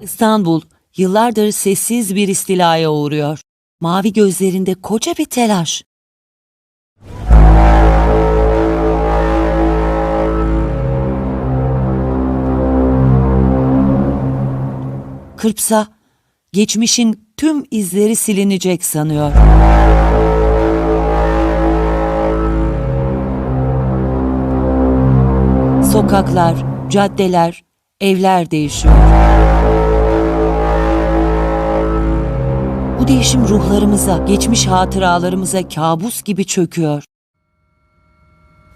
İstanbul yıllardır sessiz bir istilaya uğruyor. Mavi gözlerinde koca bir telaş. Kırpsa geçmişin tüm izleri silinecek sanıyor. Sokaklar, caddeler, evler değişiyor. Bu değişim ruhlarımıza, geçmiş hatıralarımıza kabus gibi çöküyor.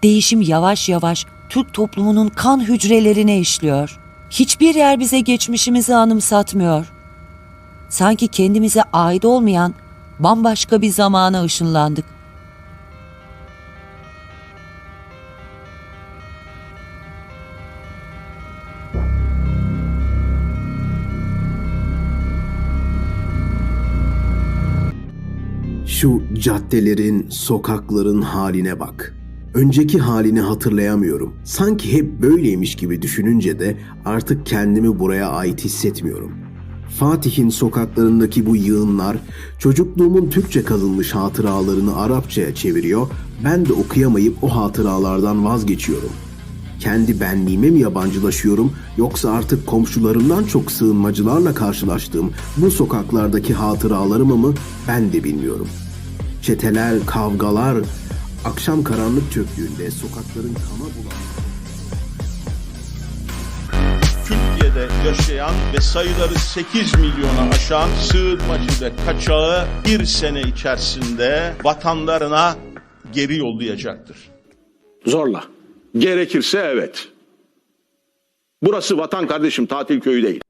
Değişim yavaş yavaş Türk toplumunun kan hücrelerine işliyor. Hiçbir yer bize geçmişimizi anımsatmıyor. Sanki kendimize ait olmayan bambaşka bir zamana ışınlandık. Şu caddelerin, sokakların haline bak. Önceki halini hatırlayamıyorum. Sanki hep böyleymiş gibi düşününce de artık kendimi buraya ait hissetmiyorum. Fatih'in sokaklarındaki bu yığınlar çocukluğumun Türkçe kazınmış hatıralarını Arapçaya çeviriyor. Ben de okuyamayıp o hatıralardan vazgeçiyorum. Kendi benliğime mi yabancılaşıyorum yoksa artık komşularımdan çok sığınmacılarla karşılaştığım bu sokaklardaki hatıralarımı mı ben de bilmiyorum. Çeteler, kavgalar, akşam karanlık çöktüğünde sokakların kana bulan... Türkiye'de yaşayan ve sayıları 8 milyona aşan sığınmacı ve kaçağı bir sene içerisinde vatanlarına geri yollayacaktır. Zorla. Gerekirse evet. Burası vatan kardeşim tatil köyü değil.